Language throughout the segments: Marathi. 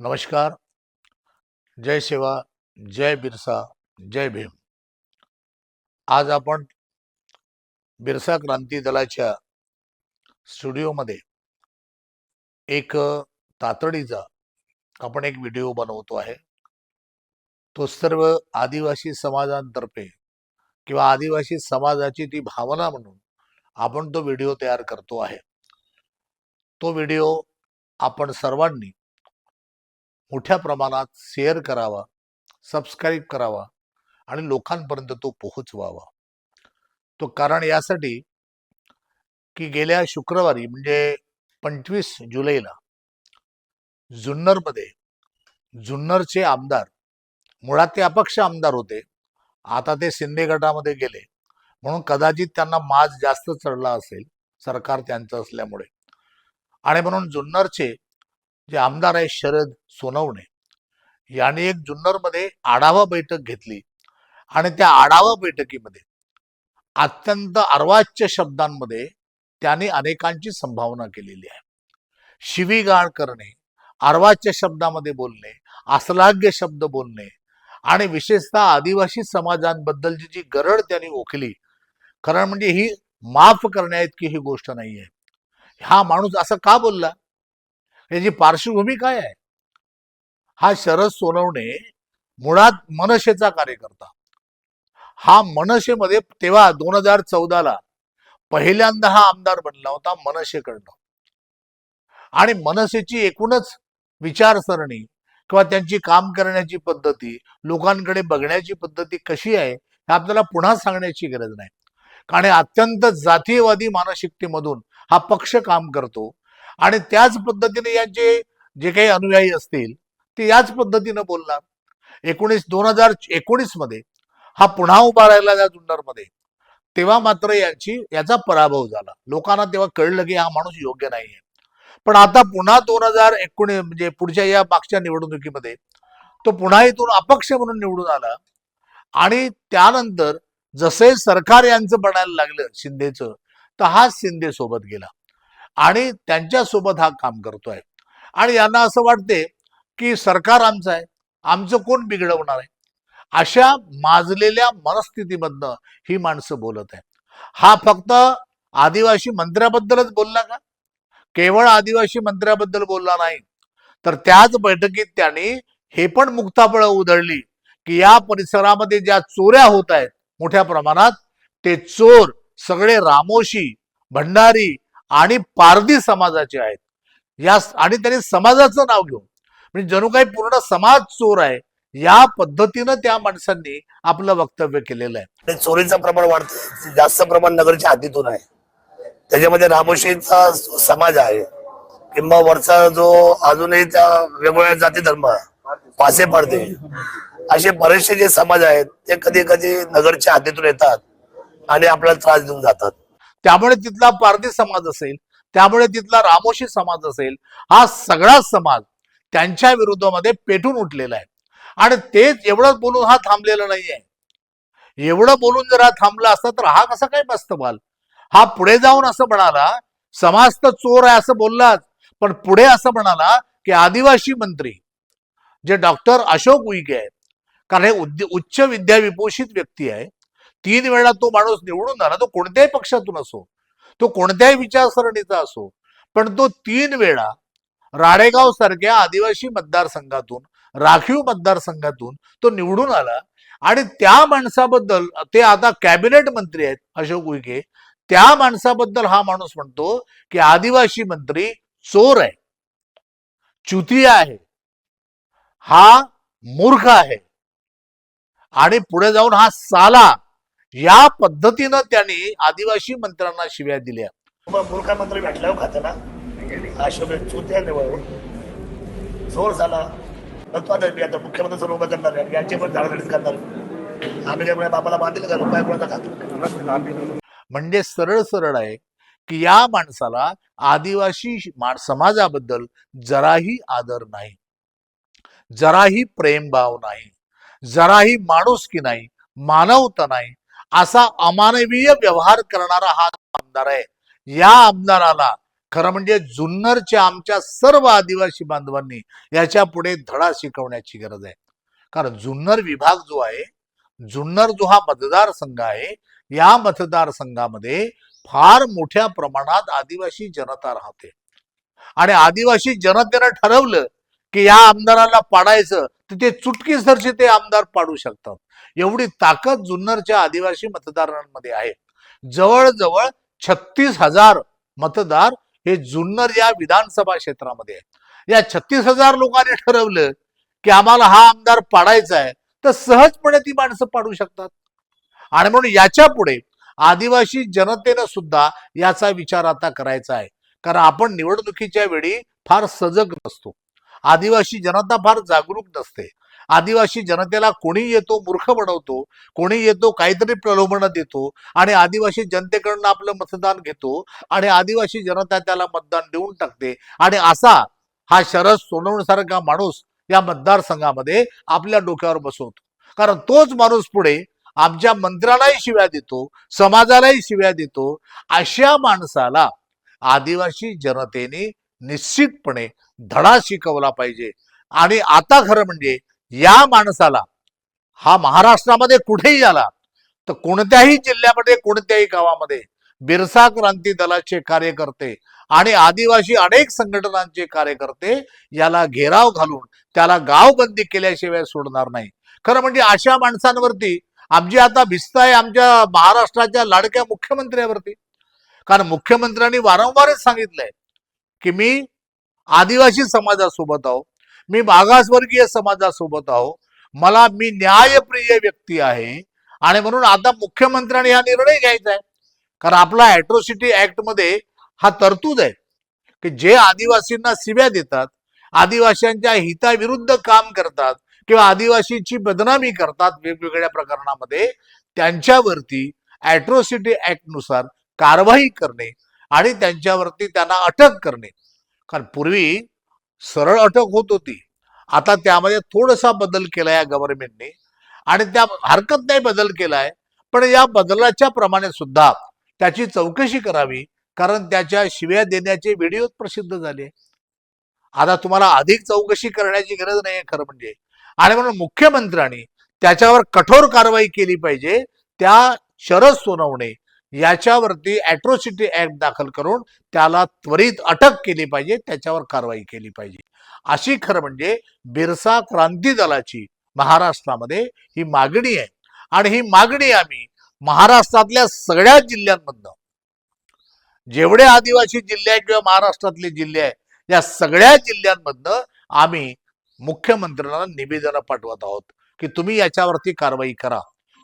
नमस्कार. जय सेवा जय बिरसा जय भीम. आज आपण बिरसा क्रांती दलाच्या स्टुडिओमध्ये एक तातडीचा आपण एक व्हिडिओ बनवतो आहे. तो सर्व आदिवासी समाजांतर्फे किंवा आदिवासी समाजाची ती भावना म्हणून आपण तो व्हिडिओ तयार करतो आहे. तो व्हिडिओ आपण सर्वांनी मोठ्या प्रमाणात शेअर करावा सबस्क्राईब करावा आणि लोकांपर्यंत तो पोहोचवावा. तो कारण यासाठी की गेल्या शुक्रवारी म्हणजे पंचवीस जुलैला जुन्नरमध्ये जुन्नरचे आमदार मुळात ते अपक्ष आमदार होते आता ते शिंदे गटामध्ये गेले. म्हणून कदाचित त्यांना माज जास्त चढला असेल सरकार त्यांचं असल्यामुळे. आणि म्हणून जुन्नरचे जे आमदार आहे शरद सोनवणे यांनी एक जुन्नरमध्ये आढावा बैठक घेतली. आणि त्या आढावा बैठकीमध्ये अत्यंत अर्वाच्य शब्दांमध्ये त्यांनी अनेकांची संभावना केलेली आहे. शिवीगाळ करणे अर्वाच्य शब्दामध्ये बोलणे असलाग्य शब्द बोलणे आणि विशेषतः आदिवासी समाजांबद्दलची जी गरड त्यांनी ओखली कारण म्हणजे ही माफ करण्याइतकी ही गोष्ट नाहीये. हा माणूस असं का बोलला? याची पार्श्वभूमी काय आहे? हा शरद सोनवणे मुळात मनसेचा कार्यकर्ता. हा मनसेमध्ये तेव्हा दोन हजार चौदाला पहिल्यांदा हा आमदार बनला होता मनसेकडनं आणि मनसेची एकूणच विचारसरणी किंवा त्यांची काम करण्याची पद्धती लोकांकडे बघण्याची पद्धती कशी आहे हे आपल्याला पुन्हा सांगण्याची गरज नाही. कारण अत्यंत जातीयवादी मानसिकतेमधून हा पक्ष काम करतो. आणि त्याच पद्धतीने यांचे जे काही अनुयायी असतील ते याच पद्धतीनं बोलणार. एकोणीस दोन हजार एकोणीसमध्ये हा पुन्हा उभा राहिला त्या जुन्नरमध्ये. तेव्हा मात्र यांची याचा पराभव झाला. लोकांना तेव्हा कळलं की हा माणूस योग्य नाहीये. पण आता पुन्हा दोन हजार एकोणीस म्हणजे पुढच्या या मागच्या निवडणुकीमध्ये तो पुन्हा इथून अपक्ष म्हणून निवडून आला. आणि त्यानंतर जसे सरकार यांचं बनायला लागलं शिंदेचं तर हा शिंदे सोबत गेला. आणि त्यांच्यासोबत हा काम करतोय. आणि यांना असं वाटते की सरकार आमचं आहे आमचं कोण बिघडवणार आहे? अशा माजलेल्या मनस्थितीमधनं ही माणसं बोलत आहे हा फक्त आदिवासी मंत्र्याबद्दलच बोलला का? केवळ आदिवासी मंत्र्याबद्दल बोलला नाही. तर त्याच बैठकीत त्यांनी हे पण मुक्ताफळं उधळली की या परिसरामध्ये ज्या चोऱ्या होत आहेत मोठ्या प्रमाणात ते चोर सगळे रामोशी भंडारी आणि पारधी समाजाचे आहेत. या आणि त्यांनी समाजाचं नाव घेऊन म्हणजे जणू काही पूर्ण समाज चोर आहे या पद्धतीनं त्या माणसांनी आपलं वक्तव्य केलेलं आहे. चोरीचं प्रमाण वाढत जास्त प्रमाण नगरच्या हातीतून आहे. त्याच्यामध्ये रामोशीचा समाज आहे. किंवा वरचा जो अजूनही त्या वेगवेगळ्या जाती धर्म पासे पडते. असे बरेचसे जे समाज आहेत ते कधी कधी नगरच्या हातीतून येतात आणि आपल्याला त्रास देऊन जातात. त्यामुळे तिथला पारधी समाज असेल त्यामुळे तिथला रामोशी समाज असेल हा सगळा समाज त्यांच्या विरोधामध्ये पेटून उठलेला आहे. आणि तेच एवढं बोलून हा थांबलेला नाहीये. एवढं बोलून जर हा थांबला असता तर हा कसा काय मस्त बाल? हा पुढे जाऊन असं म्हणाला समाज तर चोर आहे असं बोललाच पण पुढे असं म्हणाला की आदिवासी मंत्री जे डॉक्टर अशोक उईके आहेत कारण हे उच्च विद्याविभूषित व्यक्ती आहे तीन वेळा तो माणूस निवडून आला तो कोणत्याही पक्षातून असो तो कोणत्याही विचारसरणीचा असो पण तो तीन वेळा राडेगाव सारख्या आदिवासी मतदारसंघातून राखीव मतदारसंघातून तो निवडून आला आणि त्या माणसाबद्दल ते आता कॅबिनेट मंत्री आहेत अशोक उईके त्या माणसाबद्दल हा माणूस म्हणतो की आदिवासी मंत्री चोर आहे चुतिया आहे हा मूर्ख आहे आणि पुढे जाऊन हा साला या पद्धतीनं त्यांनी आदिवासी मंत्र्यांना शिव्या दिल्या. मूर्खा मंत्री भेटल्यावर खातं ना अशोक चुत्या जोर झाला. आता मुख्यमंत्री सर्व उभं करणार आहे. यांचे पण झाडाझडीच करणार आम्ही काय बापाला बांधील का? रुपया कोणाचा खातो? म्हणजे सरळ सरळ आहे की या माणसाला आदिवासी मा- समाजाबद्दल जराही आदर नाही. जराही प्रेमभाव नाही. जराही माणुसकी नाही. मानवता नाही. असा अमानवीय व्यवहार करणारा हा आमदार आहे. या आमदाराला खरं म्हणजे जुन्नरच्या आमच्या सर्व आदिवासी बांधवांनी याच्यापुढे धडा शिकवण्याची गरज आहे. कारण जुन्नर विभाग जो आहे जुन्नर जो हा मतदारसंघ आहे या मतदारसंघामध्ये फार मोठ्या प्रमाणात आदिवासी जनता राहते. आणि आदिवासी जनतेनं ठरवलं की या आमदाराला पाडायचं तर ते चुटकीसरशी ते आमदार पाडू शकतात. एवढी ताकद जुन्नरच्या आदिवासी मतदारांमध्ये आहे. जवळजवळ छत्तीस हजार मतदार हे जुन्नर या विधानसभा क्षेत्रामध्ये आहे या छत्तीस हजार लोकांनी ठरवलं की आम्हाला हा आमदार पाडायचा आहे तर सहजपणे ती माणसं पाडू शकतात. आणि म्हणून याच्यापुढे आदिवासी जनतेनं सुद्धा याचा विचार आता करायचा आहे. कारण आपण निवडणुकीच्या वेळी फार सजग नसतो. आदिवासी जनता फार जागरूक नसते. आदिवासी जनतेला कोणी येतो मूर्ख बनवतो कोणी येतो काहीतरी प्रलोभन देतो आणि आदिवासी जनतेकडनं आपलं मतदान घेतो आणि आदिवासी जनता त्याला मतदान देऊन टाकते. आणि असा हा शरद सोनवण्यासारखा माणूस या मतदारसंघामध्ये आपल्या डोक्यावर बसवतो. कारण तोच माणूस पुढे आमच्या मंत्र्यालाही शिव्या देतो समाजालाही शिव्या देतो. अशा माणसाला आदिवासी जनतेने निश्चितपणे धडा शिकवला पाहिजे. आणि आता खरं म्हणजे या माणसाला हा महाराष्ट्रामध्ये कुठेही आला तर कोणत्याही जिल्ह्यामध्ये कोणत्याही गावामध्ये बिरसा क्रांती दलाचे कार्यकर्ते आणि आदिवासी अनेक संघटनांचे कार्यकर्ते याला घेराव घालून त्याला गावबंदी केल्याशिवाय सोडणार नाही. खरं म्हणजे अशा माणसांवरती आमची आता भिस्त आहे आमच्या महाराष्ट्राच्या लाडक्या मुख्यमंत्र्यावरती. कारण मुख्यमंत्र्यांनी वारंवारच सांगितलंय की मी आदिवासी समाजासोबत आहो. मी मागासवर्गीय समाजासोबत आहो. मला मी न्यायप्रिय व्यक्ती आहे. आणि म्हणून आता मुख्यमंत्र्यांनी हा निर्णय घ्यायचा आहे. कारण आपला ऍट्रोसिटी ऍक्टमध्ये हा तरतूद आहे. की जे आदिवासींना शिव्या देतात आदिवासींच्या हिताविरुद्ध काम करतात किंवा आदिवासींची बदनामी करतात वेगवेगळ्या प्रकरणामध्ये त्यांच्यावरती ऍट्रोसिटी ऍक्टनुसार कारवाई करणे आणि त्यांच्यावरती त्यांना अटक करणे. कारण पूर्वी सरळ अटक होत होती. आता त्यामध्ये थोडासा बदल केला या गव्हर्नमेंटने आणि त्या हरकत नाही बदल केलाय पण या बदलाच्या प्रमाणे सुद्धा त्याची चौकशी करावी कारण त्याच्या शिव्या देण्याचे व्हिडिओ प्रसिद्ध झाले. आता तुम्हाला अधिक चौकशी करण्याची गरज नाही खरं म्हणजे. आणि म्हणून मुख्यमंत्र्यांनी त्याच्यावर कठोर कारवाई केली पाहिजे त्या शरद सोनवणे याच्यावरती ॲट्रोसिटी ऍक्ट दाखल करून त्याला त्वरित अटक केली पाहिजे त्याच्यावर कारवाई केली पाहिजे. अशी खरं म्हणजे बिरसा क्रांती दलाची महाराष्ट्रामध्ये ही मागणी आहे. आणि ही मागणी आम्ही महाराष्ट्रातल्या सगळ्या जिल्ह्यांमधनं जेवढे आदिवासी जिल्हे आहेत किंवा महाराष्ट्रातले जिल्हे आहेत या सगळ्या जिल्ह्यांमधनं आम्ही मुख्यमंत्र्यांना निवेदनं पाठवत आहोत की तुम्ही याच्यावरती कारवाई करा.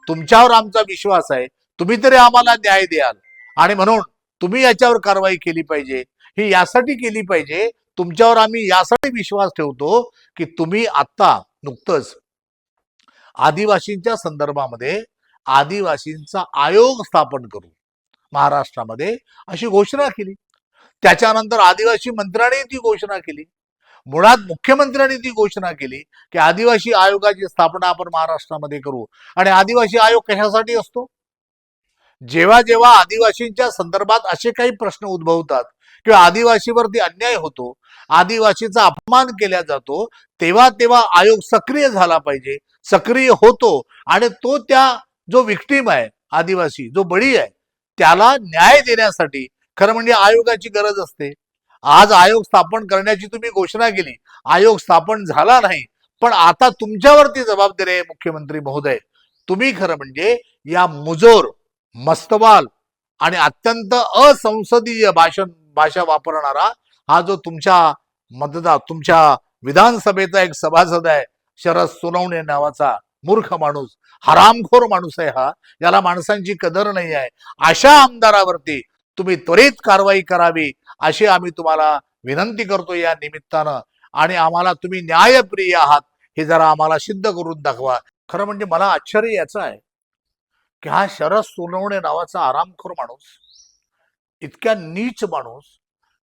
तुमच्यावर आमचा विश्वास आहे. तुम्ही तरी आम्हाला न्याय द्याल. आणि म्हणून तुम्ही याच्यावर कारवाई केली पाहिजे. ही यासाठी केली पाहिजे. तुमच्यावर आम्ही यासाठी विश्वास ठेवतो की तुम्ही आता नुकतंच आदिवासींच्या संदर्भामध्ये आदिवासींचा आयोग स्थापन करू महाराष्ट्रामध्ये अशी घोषणा केली. त्याच्यानंतर आदिवासी मंत्र्यांनी ती घोषणा केली. मुळात मुख्यमंत्र्यांनी ती घोषणा केली की आदिवासी आयोगाची स्थापना आपण महाराष्ट्रामध्ये करू. आणि आदिवासी आयोग कशासाठी असतो? जेव्हा जेव्हा आदिवासींच्या संदर्भात असे काही प्रश्न उद्भवतात किंवा आदिवासीवरती अन्याय होतो आदिवासीचा अपमान केला जातो तेव्हा तेव्हा आयोग सक्रिय झाला पाहिजे सक्रिय होतो आणि तो त्या जो विक्टीम आहे आदिवासी जो बळी आहे त्याला न्याय देण्यासाठी खरं म्हणजे आयोगाची गरज असते. आज आयोग स्थापन करण्याची तुम्ही घोषणा केली आयोग स्थापन झाला नाही पण आता तुमच्यावरती जबाबदारी आहे मुख्यमंत्री महोदय. तुम्ही खरं म्हणजे या मुजोर मस्तवाल आणि अत्यंत असंसदीय भाषण भाषा वापरणारा हा जो तुमच्या मतदार तुमच्या विधानसभेचा एक सभासद आहे शरद सोनवणे नावाचा मूर्ख माणूस हरामखोर माणूस आहे हा. याला माणसांची कदर नाही आहे. अशा आमदारावरती तुम्ही त्वरित कारवाई करावी अशी आम्ही तुम्हाला विनंती करतो या निमित्तानं. आणि आम्हाला तुम्ही न्यायप्रिय आहात हे जरा आम्हाला सिद्ध करून दाखवा. खरं म्हणजे मला आश्चर्य याचं आहे. की हा शरद सोनवणे नावाचा आरामखोर माणूस इतक्या नीच माणूस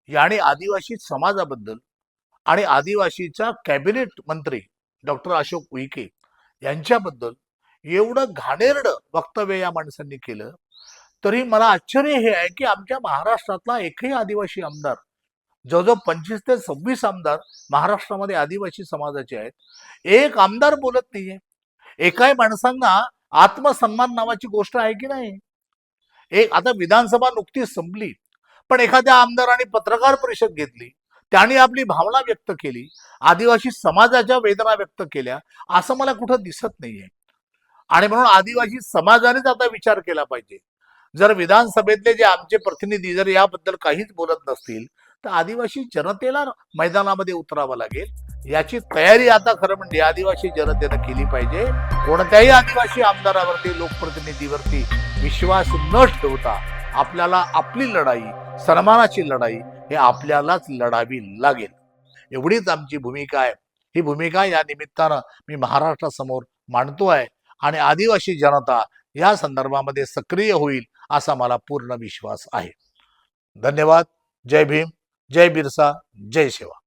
याने आदिवासी समाजाबद्दल आणि आदिवासीचा कॅबिनेट मंत्री डॉक्टर अशोक उईके यांच्याबद्दल एवढं घाणेरडं वक्तव्य या माणसांनी केलं तरी मला आश्चर्य हे आहे की आमच्या महाराष्ट्रातला एकही आदिवासी आमदार जवळजवळ पंचवीस ते सव्वीस आमदार महाराष्ट्रामध्ये आदिवासी समाजाचे आहेत एक आमदार बोलत नाहीये. एकाही माणसांना आत्मसन्मान नावाची गोष्ट आहे की नाही? एक आता विधानसभा नुकतीच संपली पण एखाद्या आमदाराने पत्रकार परिषद घेतली त्यांनी आपली भावना व्यक्त केली आदिवासी समाजाच्या वेदना व्यक्त केल्या असं मला कुठं दिसत नाहीये. आणि म्हणून आदिवासी समाजानेच आता विचार केला पाहिजे. जर विधानसभेतले जे आमचे प्रतिनिधी जर याबद्दल काहीच बोलत नसतील तर आदिवासी जनतेला मैदानामध्ये उतरावं लागेल. याची तयारी आता खरं म्हणजे आदिवासी जनतेनं केली पाहिजे. कोणत्याही आदिवासी आमदारावरती लोकप्रतिनिधीवरती विश्वास न ठेवता आपल्याला आपली लढाई सन्मानाची लढाई हे आपल्यालाच लढावी लागेल. एवढीच आमची भूमिका आहे. ही भूमिका या निमित्तानं मी महाराष्ट्रासमोर मांडतो आहे आणि आदिवासी जनता या संदर्भामध्ये सक्रिय होईल असा मला पूर्ण विश्वास आहे. धन्यवाद. जय भीम. जय बिरसा. जय शिवा.